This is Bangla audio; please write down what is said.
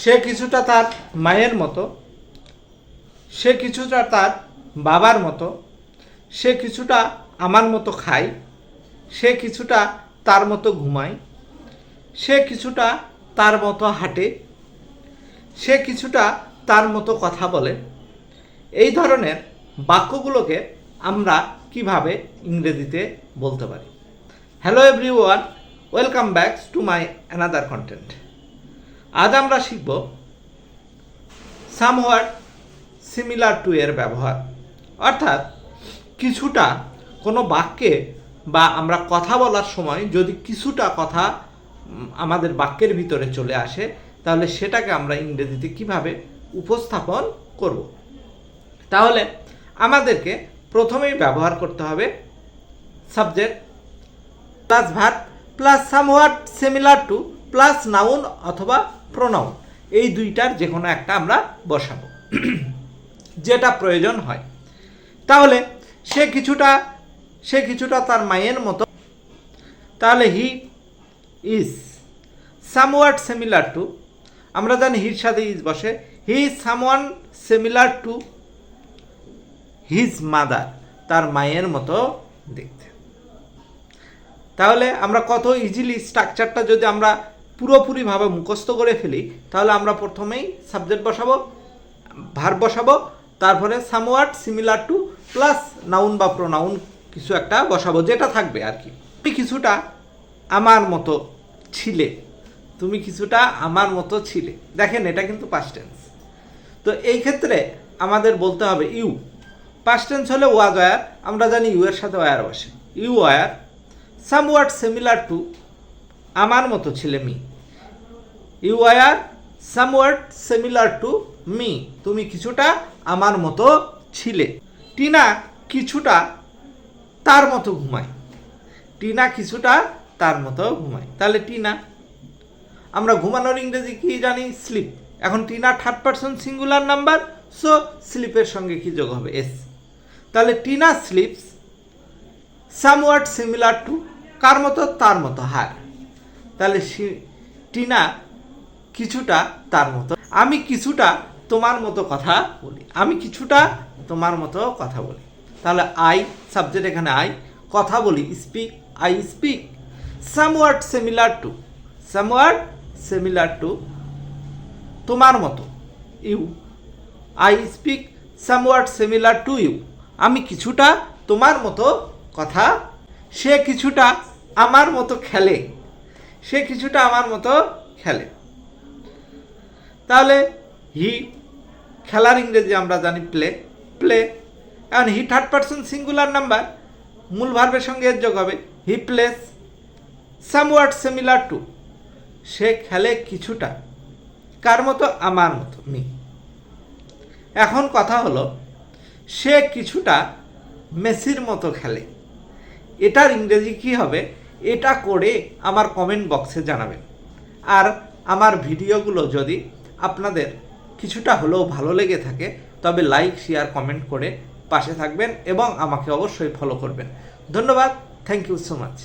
সে কিছুটা তার মায়ের মতো, সে কিছুটা তার বাবার মতো, সে কিছুটা আমার মতো খায়, সে কিছুটা তার মতো ঘুমায়, সে কিছুটা তার মতো হাঁটে, সে কিছুটা তার মতো কথা বলে। এই ধরনের বাক্যগুলোকে আমরা কীভাবে ইংরেজিতে বলতে পারি? Hello everyone welcome back to my another content আজ আমরা শিখব সামওয়ার্ড সিমিলার টু এর ব্যবহার। অর্থাৎ কিছুটা কোনো বাক্যে বা আমরা কথা বলার সময় যদি কিছুটা কথা আমাদের বাক্যের ভিতরে চলে আসে, তাহলে সেটাকে আমরা ইংরেজিতে কীভাবে উপস্থাপন করব? তাহলে আমাদেরকে প্রথমেই ব্যবহার করতে হবে subject plus verb plus somewhat similar to plus noun অথবা প্রোনাউন এই দুইটার যে কোনো একটা আমরা বসাবো। যেটা প্রয়োজন হয়। তাহলে সে কিছুটা সে কিছুটা তার মায়ের মতো। তাহলে he is somewhat similar to. আমরা জানি হির সাথে ইজ বসে। He is someone similar to his mother, তার মায়ের মতো দেখতে। তাহলে আমরা কত ইজিলি স্ট্রাকচারটা যদি আমরা পুরোপুরিভাবে মুখস্থ করে ফেলি, তাহলে আমরা প্রথমেই সাবজেক্ট বসাবো ভার বসাবো, তারপরে somewhat similar to plus noun বা প্রোনাউন কিছু একটা বসাবো, যেটা থাকবে আর কি। তুমি কিছুটা আমার মতো ছিলে, তুমি কিছুটা আমার মতো ছিলে। দেখেন, এটা কিন্তু পাস্ট টেন্স তো এই ক্ষেত্রে আমাদের বলতে হবে ইউ পাস্ট টেন্স হলে ওয়াজ ওয়ার আমরা জানি ইউ এর সাথে ওয়ার বসে। You were somewhat similar to আমার মতো ছিলে me you are somewhat similar to me তুমি কিছুটা আমার মতো ছিলে। টিনা কিছুটা তার মতো ঘুমায়। টিনা কিছুটা তার মতো ঘুমায়। তাহলে টিনা, আমরা ঘুমানোর ইংরেজি কি জানি? স্লিপ এখন Tina third person singular number so স্লিপের সঙ্গে কি যোগ হবে? এস তাহলে Tina sleeps somewhat similar to কার মতো? তার মতো হার। তাহলে টিনা কিছুটা তার মতো। আমি কিছুটা তোমার মতো কথা বলি। আমি কিছুটা তোমার মতো কথা বলি। তাহলে আই সাবজেক্ট এখানে আই। কথা বলি speak I speak somewhat similar to somewhat similar to তোমার মতো। You I speak somewhat similar to you আমি কিছুটা তোমার মতো কথা, সে কিছুটা আমার মতো খেলে। সে কিছুটা আমার মতো খেলে। তাহলে হি, খেলার ইংরেজি আমরা জানি প্লে প্লে। এখন he third person singular number মূল ভার্বের সঙ্গে এর যোগ হবে। He plays somewhat similar to সে খেলে কিছুটা, কার মতো? আমার মতো, মি। এখন কথা হলো, সে কিছুটা মেসির মতো খেলে। এটার ইংরেজি কি হবে? এটা করে আমার কমেন্ট বক্সে জানাবেন। আর আমার ভিডিওগুলো যদি আপনাদের কিছুটা হলেও ভালো লেগে থাকে, তবে লাইক শেয়ার কমেন্ট করে পাশে থাকবেন এবং আমাকে অবশ্যই ফলো করবেন। ধন্যবাদ থ্যাংক ইউ সো মাচ